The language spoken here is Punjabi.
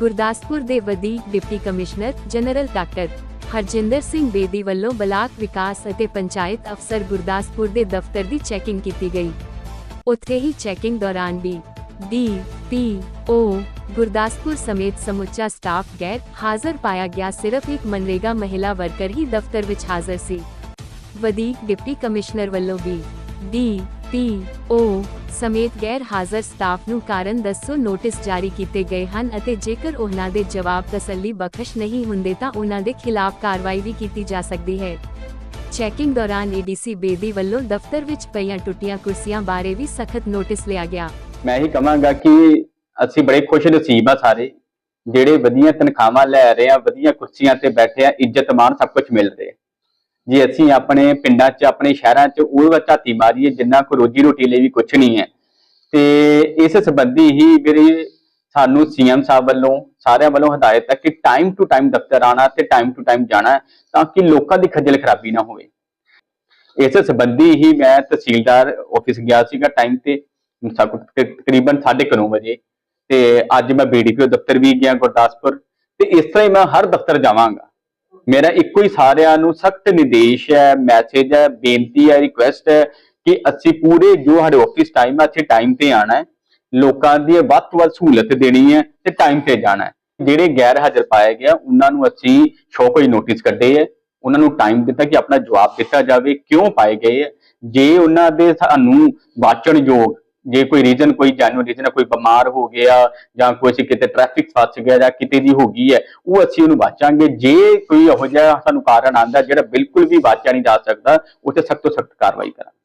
ਗੁਰਦਾਸਪੁਰ ਦੇ ਵਧੀਕ deputy commissioner general doctor Harjinder Singh Bedi ਵੱਲੋਂ ਬਲਾਕ ਵਿਕਾਸ ਅਤੇ ਪੰਚਾਇਤ ਅਫਸਰ ਗੁਰਦਾਸਪੁਰ ਦੇ ਦਫ਼ਤਰ ਦੀ ਚੈਕਿੰਗ ਕੀਤੀ ਗਈ। ਉੱਥੇ ਹੀ ਚੈਕਿੰਗ ਦੌਰਾਨ ਵੀ ਡੀ, ਪੀ, ਓ ਗੁਰਦਾਸਪੁਰ ਸਮੇਤ ਸਮੁੱਚਾ ਸਟਾਫ ਗੈਰ ਹਾਜ਼ਰ ਪਾਇਆ ਗਿਆ। ਸਿਰਫ ਇੱਕ ਮਨਰੇਗਾ ਮਹਿਲਾ ਵਰਕਰ ਹੀ ਦਫ਼ਤਰ ਵਿੱਚ ਹਾਜ਼ਰ ਸੀ। ਵਧੀਕ ਡਿਪਟੀ ਕਮਿਸ਼ਨਰ ਵੱਲੋਂ ਵੀ ਡੀ ਪੀ ਓ ਸਮੇਤ ਗੈਰ ਹਾਜ਼ਰ ਸਟਾਫ ਨੂੰ ਕਾਰਨ ਦੱਸੋ ਨੋਟਿਸ ਜਾਰੀ ਕੀਤੇ ਗਏ ਹਨ ਅਤੇ ਜੇਕਰ ਉਹਨਾਂ ਦੇ ਜਵਾਬ ਤਸੱਲੀ ਬਖਸ਼ ਨਹੀਂ ਹੁੰਦੇ ਤਾਂ ਉਹਨਾਂ ਦੇ ਖਿਲਾਫ ਕਾਰਵਾਈ ਵੀ ਕੀਤੀ ਜਾ ਸਕਦੀ ਹੈ। ਚੈਕਿੰਗ ਦੌਰਾਨ ਏਡੀਸੀ ਬੇਦੀ ਵੱਲੋਂ ਦਫ਼ਤਰ ਵਿੱਚ ਪਈਆਂ ਟੁੱਟੀਆਂ ਕੁਰਸੀਆਂ ਬਾਰੇ ਵੀ ਸਖਤ ਨੋਟਿਸ ਲਿਆ ਗਿਆ। ਮੈਂ ਹੀ ਕਹਾਂਗਾ ਕਿ ਅਸੀਂ ਬੜੇ ਖੁਸ਼ ਨਸੀਬ ਆ ਸਾਰੇ, ਜਿਹੜੇ ਵਧੀਆ ਤਨਖਾਹਾਂ ਲੈ ਰਹੇ ਆ, ਵਧੀਆ ਕੁਰਸੀਆਂ ਤੇ ਬੈਠੇ ਆ ਇੱਜ਼ਤ ਮਾਣ ਸਭ ਕੁਝ ਮਿਲ ਰਿਹਾ। ਜੇ ਅਸੀਂ ਆਪਣੇ ਪਿੰਡਾਂ 'ਚ, ਆਪਣੇ ਸ਼ਹਿਰਾਂ 'ਚ ਉਹ ਝਾਤੀ ਮਾਰੀਏ, ਜਿੰਨਾ ਕੋ ਰੋਜੀ ਰੋਟੀ ਲਈ ਵੀ ਕੁਝ ਨਹੀਂ ਹੈ, ਤੇ ਇਸ ਸੰਬੰਧੀ ਹੀ ਮੇਰੀ ਸਾਨੂੰ ਸੀਐਮ ਸਾਹਿਬ ਵੱਲੋਂ, ਸਾਰਿਆਂ ਵੱਲੋਂ ਹਦਾਇਤ ਹੈ ਕਿ ਟਾਈਮ ਟੂ ਟਾਈਮ ਦਫ਼ਤਰ ਆਣਾ ਤੇ ਟਾਈਮ ਟੂ ਟਾਈਮ ਜਾਣਾ ਤਾਂ ਕਿ ਲੋਕਾਂ ਦੀ ਖੱਜਲ ਖਰਾਬੀ ਨਾ ਹੋਵੇ। ਇਸ ਸੰਬੰਧੀ ਹੀ ਮੈਂ ਤਹਿਸੀਲਦਾਰ ਆਫਿਸ ਗਿਆ ਸੀਗਾ ਟਾਈਮ ਤੇ, ਸਕ- ਤਕ- ਤਕਰੀਬਨ 9:30 ਵਜੇ, ਤੇ ਅੱਜ ਮੈਂ ਬੀਡੀਪੀਓ ਦਫ਼ਤਰ ਵੀ ਗਿਆ ਗੁਰਦਾਸਪੁਰ, ਤੇ ਇਸ ਤਰ੍ਹਾਂ ਹੀ ਮੈਂ ਹਰ ਦਫ਼ਤਰ ਜਾਵਾਂਗਾ। ਮੇਰਾ ਇੱਕੋ ਹੀ ਸਾਰਿਆਂ ਨੂੰ ਸਖਤ ਨਿਰਦੇਸ਼ ਹੈ ਮੈਸੇਜ ਹੈ, ਬੇਨਤੀ ਹੈ ਰਿਕੁਐਸਟ ਹੈ ਕਿ ਅਸੀਂ ਪੂਰੇ ਜੋ ਸਾਡੇ ਆਫਿਸ ਟਾਈਮ ਹੈ, ਅਸੀਂ ਟਾਈਮ ਤੇ ਆਣਾ ਹੈ। ਲੋਕਾਂ ਦੀ ਵੱਧ ਤੋਂ ਵੱਧ ਸਹੂਲਤ ਦੇਣੀ ਹੈ ਤੇ ਟਾਈਮ ਤੇ ਜਾਣਾ ਹੈ। ਜਿਹੜੇ ਗੈਰ ਹਾਜ਼ਰ ਪਾਏ ਗਿਆ ਉਹਨਾਂ ਨੂੰ ਅਸੀਂ ਸ਼ੋ ਕੋਈ ਨੋਟਿਸ ਕੱਢੇ ਹੈ। ਉਹਨਾਂ ਨੂੰ ਟਾਈਮ ਦਿੱਤਾ ਕਿ ਆਪਣਾ ਜਵਾਬ ਦਿੱਤਾ ਜਾਵੇ, ਕਿਉਂ ਪਾਏ ਗਏ ਹੈ। ਜੇ ਉਹਨਾਂ ਦੇ ਸਾਨੂੰ ਵਾਚਣਯੋਗ ਜੇ ਕੋਈ ਰੀਜ਼ਨ ਕੋਈ ਜੈਨੂਇਨ ਰੀਜ਼ਨ ਹੈ ਕੋਈ ਬਿਮਾਰ ਹੋ ਗਿਆ ਜਾਂ ਕੋਈ ਅਸੀਂ ਕਿਤੇ ਟ੍ਰੈਫਿਕ ਫਸ ਗਿਆ ਜਾਂ ਕਿਤੇ ਦੀ ਹੋ ਗਈ ਹੈ, ਉਹ ਅਸੀਂ ਉਹਨੂੰ ਵਾਚਾਂਗੇ। ਜੇ ਕੋਈ ਇਹੋ ਜਿਹਾ ਸਾਨੂੰ ਕਾਰਨ ਆਂਦਾ ਜਿਹੜਾ ਬਿਲਕੁਲ ਵੀ ਵਾਚਿਆ ਨਹੀਂ ਜਾ ਸਕਦਾ ਉੱਥੇ ਸਖਤ ਤੋਂ ਸਖਤ ਕਾਰਵਾਈ ਕਰਾਂਗੇ।